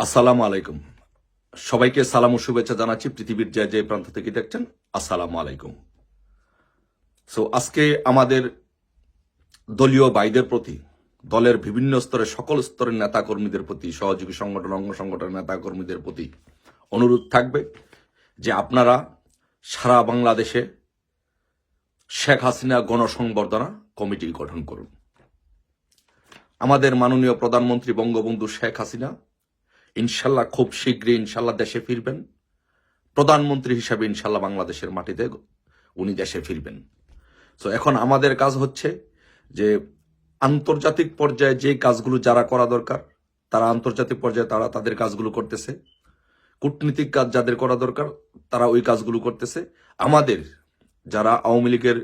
আসসালামু আলাইকুম। সবাইকে সালাম ও শুভেচ্ছা জানাচ্ছি পৃথিবীর যে যে প্রান্ত থেকে দেখছেন, আসসালামু আলাইকুম। সো আজকে আমাদের দলীয় ভাইদের প্রতি, দলের বিভিন্ন স্তরের সকল স্তরের নেতা কর্মীদের প্রতি, সহযোগী সংগঠন, অঙ্গ সংগঠনের নেতা কর্মীদের প্রতি অনুরোধ থাকবে যে আপনারা সারা বাংলাদেশে শেখ হাসিনা গণসংবর্ধনা কমিটি গঠন করুন। আমাদের মাননীয় প্রধানমন্ত্রী বঙ্গবন্ধু শেখ হাসিনা ইনশাল্লাহ খুব শীঘ্রই ইনশাল্লাহ দেশে ফিরবেন। প্রধানমন্ত্রী হিসাবে ইনশাল্লাহ বাংলাদেশের মাটিতে উনি দেশে ফিরবেন। তো এখন আমাদের কাজ হচ্ছে যে আন্তর্জাতিক পর্যায়ে যে কাজগুলো যারা করা দরকার, তারা আন্তর্জাতিক পর্যায়ে তারা তাদের কাজগুলো করতেছে। কূটনীতিক কাজ যাদের করা দরকার, তারা ওই কাজগুলো করতেছে। আমাদের যারা আওয়ামী লীগের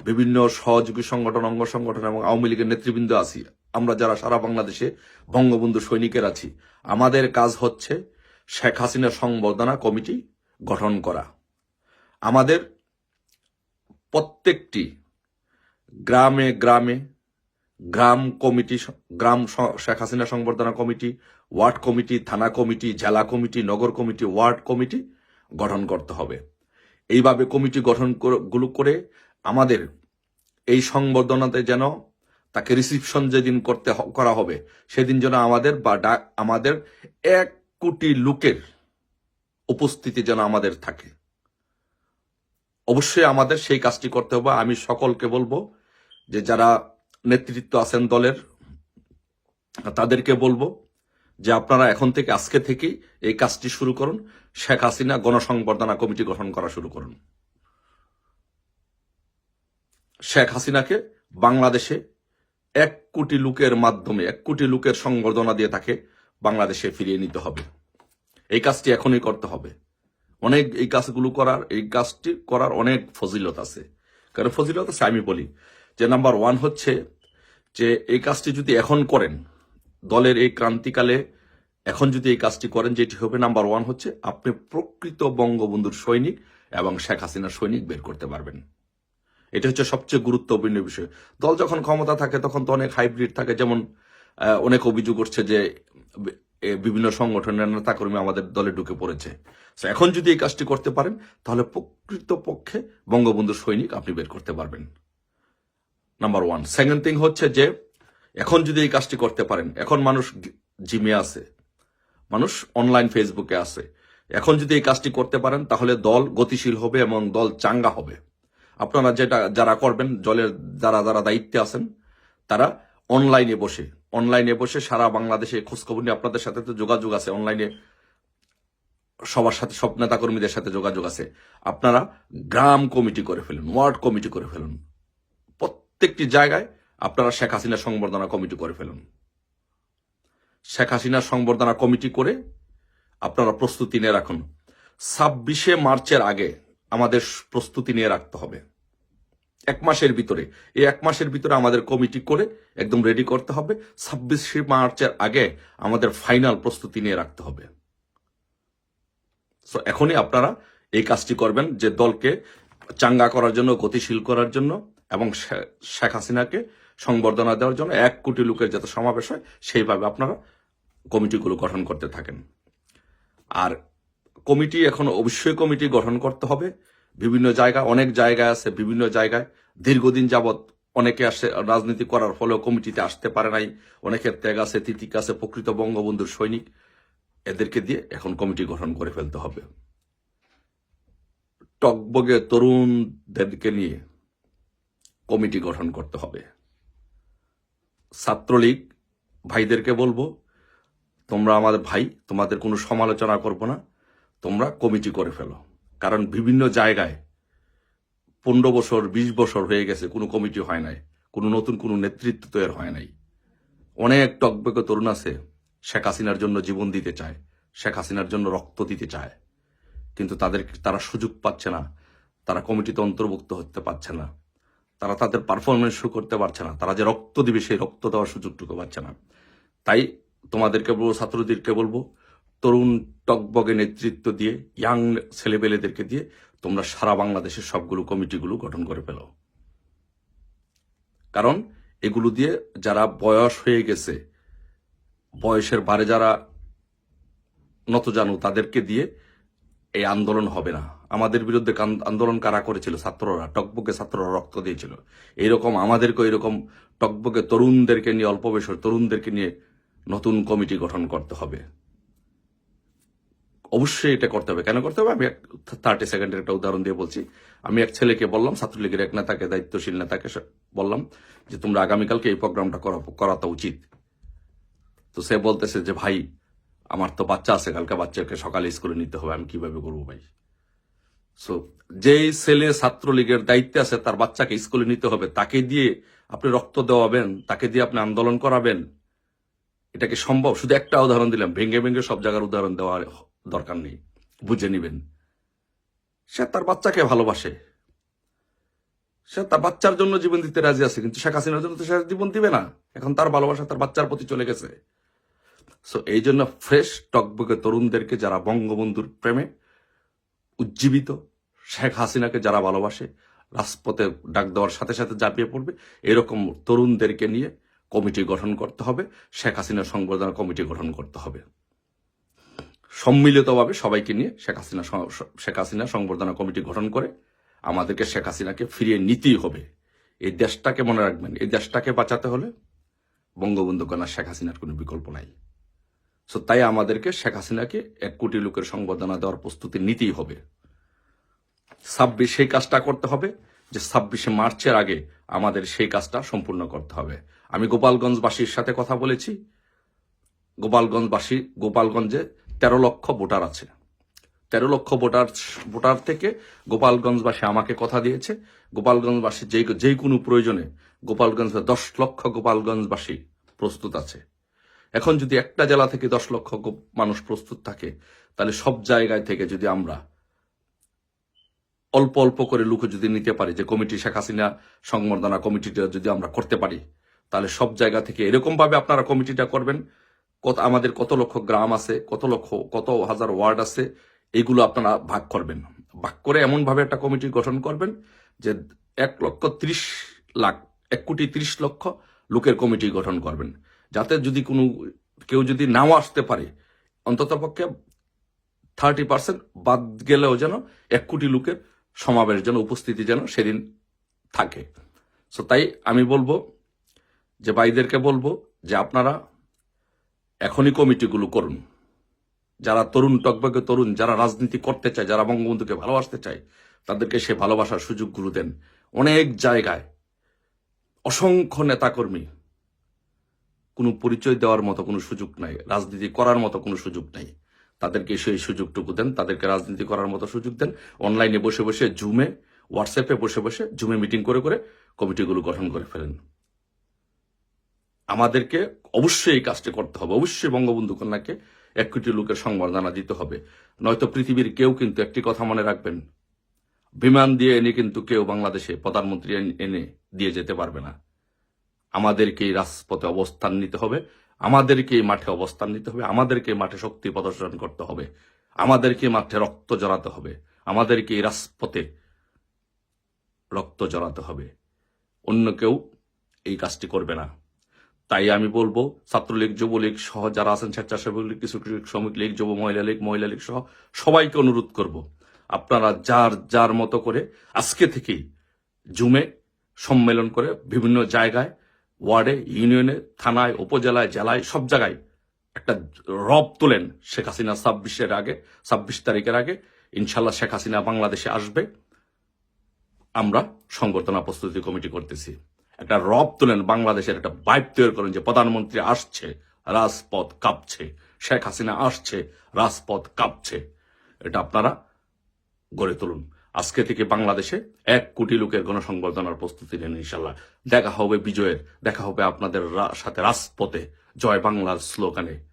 বিভিন্ন সহযোগী সংগঠন, অঙ্গ সংগঠন এবং আওয়ামী লীগের নেতৃবৃন্দ আছি আমরা যারা সারা বাংলাদেশে বঙ্গবন্ধু সৈনিকের আছি, আমাদের কাজ হচ্ছে শেখ হাসিনা সংবর্ধনা কমিটি গঠন করা। আমাদের প্রত্যেকটি গ্রামে গ্রামে গ্রাম কমিটি, গ্রাম শেখ হাসিনা সংবর্ধনা কমিটি, ওয়ার্ড কমিটি, থানা কমিটি, জেলা কমিটি, নগর কমিটি, ওয়ার্ড কমিটি গঠন করতে হবে। এইভাবে কমিটি গঠনগুলো করে আমাদের এই সংবর্ধনাতে যেন তাকে রিসিপশন যেদিন করতে করা হবে, সেদিন যেন আমাদের বা আমাদের এক কোটি লোকের উপস্থিতি যেন আমাদের থাকে। অবশ্যই আমাদের সেই কাজটি করতে হবে। আমি সকলকে বলব যে যারা নেতৃত্ব আছেন দলের, তাদেরকে বলব যে আপনারা এখন থেকে, আজকে থেকেই এই কাজটি শুরু করুন। শেখ হাসিনা গণসংবর্ধনা কমিটি গঠন করা শুরু করুন। শেখ হাসিনাকে বাংলাদেশে এক কোটি লোকের মাধ্যমে, এক কোটি লোকের সংবর্ধনা দিয়ে তাকে বাংলাদেশে ফিরিয়ে নিতে হবে। এই কাজটি এখনই করতে হবে। অনেক এই কাজগুলো করার, এই কাজটি করার অনেক ফজিলত আছে। কারণ ফজিলত আছে, আমি বলি যে নাম্বার ওয়ান হচ্ছে যে এই কাজটি যদি এখন করেন, দলের এই ক্রান্তিকালে এখন যদি এই কাজটি করেন, যেটি হবে নাম্বার ওয়ান হচ্ছে আপনি প্রকৃত বঙ্গবন্ধুর সৈনিক এবং শেখ হাসিনার সৈনিক বের করতে পারবেন। এটা হচ্ছে সবচেয়ে গুরুত্বপূর্ণ বিষয়। দল যখন ক্ষমতা থাকে তখন তো অনেক হাইব্রিড থাকে যেমন অনেক অভিযোগ উঠছে যে বিভিন্ন সংগঠনের নেতাকর্মী আমাদের দলে ঢুকে পড়েছে। So, এখন যদি এই কাজটি করতে পারেন তাহলে প্রকৃত পক্ষে বঙ্গবন্ধুর সৈনিক আপনি বের করতে পারবেন। নাম্বার ওয়ান সেকেন্ড থিং হচ্ছে যে এখন যদি এই কাজটি করতে পারেন এখন মানুষ জিমে আছে মানুষ অনলাইন ফেসবুকে আছে। এখন যদি এই কাজটি করতে পারেন তাহলে দল গতিশীল হবে এবং দল চাঙ্গা হবে। আপনারা যেটা, যারা করবেন, জলের যারা যারা দায়িত্বে আছেন, তারা অনলাইনে বসে অনলাইনে বসে সারা বাংলাদেশে খোঁজখবর নিয়ে আপনাদের সাথে তো যোগাযোগ আছে, অনলাইনে সবার সাথে, সব নেতা কর্মীদের সাথে যোগাযোগ আছে। আপনারা গ্রাম কমিটি করে ফেলুন, ওয়ার্ড কমিটি করে ফেলুন। প্রত্যেকটি জায়গায় আপনারা শেখ হাসিনা সংবর্ধনা কমিটি করে ফেলুন। শেখ হাসিনা সংবর্ধনা কমিটি করে আপনারা প্রস্তুতি নিয়ে রাখুন। ছাব্বিশে মার্চের আগে আমাদের প্রস্তুতি নিয়ে রাখতে হবে। এক মাসের ভিতরে। এই এক মাসের ভিতরে আমাদের কমিটি করে একদম রেডি করতে হবে। ছাব্বিশে মার্চের আগে আমাদের ফাইনাল প্রস্তুতি নিয়ে রাখতে হবে। সো এখনই আপনারা এই কাজটি করবেন যে দলকে চাঙ্গা করার জন্য, গতিশীল করার জন্য এবং শেখ হাসিনাকে সংবর্ধনা দেওয়ার জন্য এক কোটি লোকের যাতে সমাবেশ হয়, সেইভাবে আপনারা কমিটিগুলো গঠন করতে থাকেন। আর কমিটি, এখন অবশ্যই কমিটি গঠন করতে হবে। বিভিন্ন জায়গায়, অনেক জায়গায় আছে, বিভিন্ন জায়গায়। দীর্ঘদিন যাবৎ অনেকে আসে, রাজনীতি করার ফলেও কমিটিতে আসতে পারে নাই। অনেকের ত্যাগ আছে, তিতিক আছে, প্রকৃত বঙ্গবন্ধুর সৈনিক। এদেরকে দিয়ে এখন কমিটি গঠন করে ফেলতে হবে। টকবগে তরুণদেরকে নিয়ে কমিটি গঠন করতে হবে। ছাত্রলীগ, ভাইদেরকে বলব, তোমরা আমাদের ভাই, তোমাদের কোনো সমালোচনা করব না। তোমরা কমিটি করে ফেলো। কারণ বিভিন্ন জায়গায় পনেরো বছর, বিশ বছর হয়ে গেছে, কোনো কমিটি হয় নাই, কোনো নতুন কোনো নেতৃত্ব তৈরি হয় নাই। অনেক টকবকে তরুণ আছে, শেখ হাসিনার জন্য জীবন দিতে চায়, শেখ হাসিনার জন্য রক্ত দিতে চায়। কিন্তু তাদের তারা সুযোগ পাচ্ছে না, তারা কমিটিতে অন্তর্ভুক্ত হতে পারছে না, তারা তাদের পারফরমেন্স শো করতে পারছে না, তারা যে রক্ত দিবে সেই রক্ত দেওয়ার সুযোগটুকু পাচ্ছে না। তাই তোমাদেরকে বলব, ছাত্রদেরকে বলব তরুণ টকবগে নেতৃত্ব দিয়ে ইয়াং ছেলেবেলেদেরকে দিয়ে তোমরা সারা বাংলাদেশের সবগুলো কমিটিগুলো গঠন করে ফেলো। কারণ এগুলো দিয়ে যারা বয়স হয়ে গেছে, বয়সের বারে যারা নতজানু তাদেরকে দিয়ে এই আন্দোলন হবে না। আমাদের বিরুদ্ধে আন্দোলন কারা করেছিল? ছাত্ররা টকবকে ছাত্ররা রক্ত দিয়েছিল। এইরকম আমাদেরকে এরকম টকবকে তরুণদেরকে নিয়ে, অল্প বয়সের তরুণদেরকে নিয়ে নতুন কমিটি গঠন করতে হবে। অবশ্যই এটা করতে হবে। কেন করতে হবে? আমি এক থার্টি সেকেন্ডের একটা উদাহরণ দিয়ে বলছি। আমি এক ছেলেকে বললাম, ছাত্রলীগের এক নেতাকে, দায়িত্বশীল নেতাকে বললাম যে, তোমরা আগামীকালকে এই প্রোগ্রামটা করা- করাতে উচিত। তো সে বলতেছে যে, ভাই, আমার তো বাচ্চা আছে, কালকে বাচ্চাকে সকালে স্কুলে নিতে হবে, আমি কীভাবে করব ভাই? সো যেই ছেলে ছাত্রলীগের দায়িত্বে আছে, তার বাচ্চাকে স্কুলে নিতে হবে, তাকে দিয়ে আপনি রক্ত দেওয়াবেন, তাকে দিয়ে আপনি আন্দোলন করাবেন, এটা কি সম্ভব? শুধু একটা উদাহরণ দিলাম ভেঙ্গে ভেঙ্গে সব জায়গার উদাহরণ দেওয়ার দরকার নেই। বুঝে নিবেন। সে তার বাচ্চাকে ভালোবাসে। সে তার বাচ্চার জন্য জীবন দিতে রাজি আছে, কিন্তু শেখ হাসিনার জন্য তো সে জীবন দিবে না। এখন তার ভালোবাসা তার বাচ্চার প্রতি চলে গেছে। সো এই জন্য ফ্রেশ টকবকে তরুণদেরকে যারা বঙ্গবন্ধুর প্রেমে উজ্জীবিত, শেখ হাসিনাকে যারা ভালোবাসে, রাজপথে ডাক দেওয়ার সাথে সাথে ঝাঁপিয়ে পড়বে, এরকম তরুণদেরকে নিয়ে কমিটি গঠন করতে হবে, শেখ হাসিনা সংবর্ধনা কমিটি গঠন করতে হবে। সম্মিলিতভাবে সবাইকে নিয়ে শেখ হাসিনা শেখ হাসিনা সংবর্ধনা কমিটি গঠন করে আমাদেরকে শেখ হাসিনাকে ফিরিয়ে নিতেই হবে। এই দেশটাকে মনে রাখবেন, এই দেশটাকে বাঁচাতে হলে বঙ্গবন্ধু কন্যা শেখ হাসিনার কোনো বিকল্প নাই। সো তাই আমাদেরকে শেখ হাসিনাকে এক কোটি লোকের সংবর্ধনা দেওয়ার প্রস্তুতি নিতেই হবে। ছাব্বিশ সেই কাজটা করতে হবে যে ছাব্বিশে মার্চের আগে আমাদের সেই কাজটা সম্পূর্ণ করতে হবে। আমি গোপালগঞ্জবাসীর সাথে কথা বলেছি। গোপালগঞ্জবাসী গোপালগঞ্জে তেরো লক্ষ ভোটার আছে। তেরো লক্ষ ভোটার ভোটার থেকে গোপালগঞ্জবাসী আমাকে কথা দিয়েছে। গোপালগঞ্জবাসী যে যেই কোনো প্রয়োজনে গোপালগঞ্জ দশ লক্ষ গোপালগঞ্জবাসী প্রস্তুত আছে। এখন যদি একটা জেলা থেকে দশ লক্ষ মানুষ প্রস্তুত থাকে, তাহলে সব জায়গায় থেকে যদি আমরা অল্প অল্প করে লুকো যদি নিতে পারি, যে কমিটি শেখ হাসিনা সংবর্ধনা কমিটিটা যদি আমরা করতে পারি, তাহলে সব জায়গা থেকে এরকম ভাবে আপনারা কমিটিটা করবেন। কত, আমাদের কত লক্ষ গ্রাম আছে, কত লক্ষ, কত হাজার ওয়ার্ড আছে, এগুলো আপনারা ভাগ করবেন। ভাগ করে এমন ভাবে একটা কমিটি গঠন করবেন যে এক লক্ষ ত্রিশ লাখ, এক কোটি ত্রিশ লক্ষ লোকের কমিটি গঠন করবেন। যাতে যদি কোনো, কেউ যদি নাও আসতে পারে, অন্তত পক্ষে থার্টি পার্সেন্ট বাদ গেলেও যেন এক কোটি লোকের সমাবেশ যেন, উপস্থিতি যেন সেদিন থাকে। সো তাই আমি বলব যে, ভাইদেরকে বলব যে, আপনারা এখনই কমিটিগুলো করুন। যারা তরুণ টকবকে তরুণ, যারা রাজনীতি করতে চায়, যারা বঙ্গবন্ধুকে ভালোবাসতে চায়, তাদেরকে সে ভালোবাসার সুযোগগুলো দেন। অনেক জায়গায় অসংখ্য নেতাকর্মী, কোনো পরিচয় দেওয়ার মতো কোনো সুযোগ নাই, রাজনীতি করার মতো কোনো সুযোগ নাই। তাদেরকে সেই সুযোগটুকু দেন, তাদেরকে রাজনীতি করার মতো সুযোগ দেন। অনলাইনে বসে বসে জুমে হোয়াটসঅ্যাপে বসে বসে জুমে মিটিং করে করে কমিটিগুলো গঠন করে ফেলেন। আমাদেরকে অবশ্যই এই কাজটি করতে হবে। অবশ্যই বঙ্গবন্ধু কন্যাকে এক কোটি লোকের সংবর্ধনা দিতে হবে। নয়তো পৃথিবীর কেউ কিন্তু একটি কথা মনে রাখবেন। বিমান দিয়ে এনে কিন্তু কেউ বাংলাদেশে প্রধানমন্ত্রী এনে- দিয়ে যেতে পারবে না। আমাদেরকে এই রাজপথে অবস্থান নিতে হবে। আমাদেরকে এই মাঠে অবস্থান নিতে হবে। আমাদেরকে মাঠে শক্তি প্রদর্শন করতে হবে। আমাদেরকে মাঠে রক্ত জড়াতে হবে। আমাদেরকে এই রাজপথে রক্ত জড়াতে হবে। অন্য কেউ এই কাজটি করবে না। তাই আমি বলব, ছাত্রলীগ, যুবলীগ সহ যারা আছেন স্বেচ্ছাসেবক কিছু কিছু শ্রমিক লীগ, যুব মহিলা লীগ মহিলা লীগ সহ সবাইকে অনুরোধ করব, আপনারা যার যার মতো করে আজকে থেকেই জুমে সম্মেলন করে বিভিন্ন জায়গায়, ওয়ার্ডে, ইউনিয়নে, থানায়, উপজেলায়, জেলায়, সব জায়গায় একটা রব তোলেন শেখ হাসিনা ছাব্বিশের আগে, ছাব্বিশ তারিখের আগে। ইনশাল্লাহ শেখ হাসিনা বাংলাদেশে আসবে। আমরা সংবর্ধনা প্রস্তুতি কমিটি করতেছি। একটা রব তোলেন বাংলাদেশের একটা বাইপ তৈরি করেন যে প্রধানমন্ত্রী আসছে, রাজপথ কাঁপছে, শেখ হাসিনা আসছে, রাজপথ কাঁপছে। এটা আপনারা গড়ে তুলুন। আজকে থেকে বাংলাদেশে এক কোটি লোকের গণসংবর্ধনার প্রস্তুতি নেন ইনশাল্লাহ দেখা হবে বিজয়ের, দেখা হবে আপনাদের সাথে রাজপথে। জয় বাংলার স্লোগানে।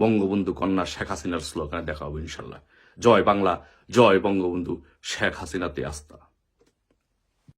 বঙ্গবন্ধু কন্যা শেখ হাসিনার স্লোগানে দেখা হবে ইনশাল্লাহ জয় বাংলা, জয় বঙ্গবন্ধু শেখ হাসিনাতে আস্থা।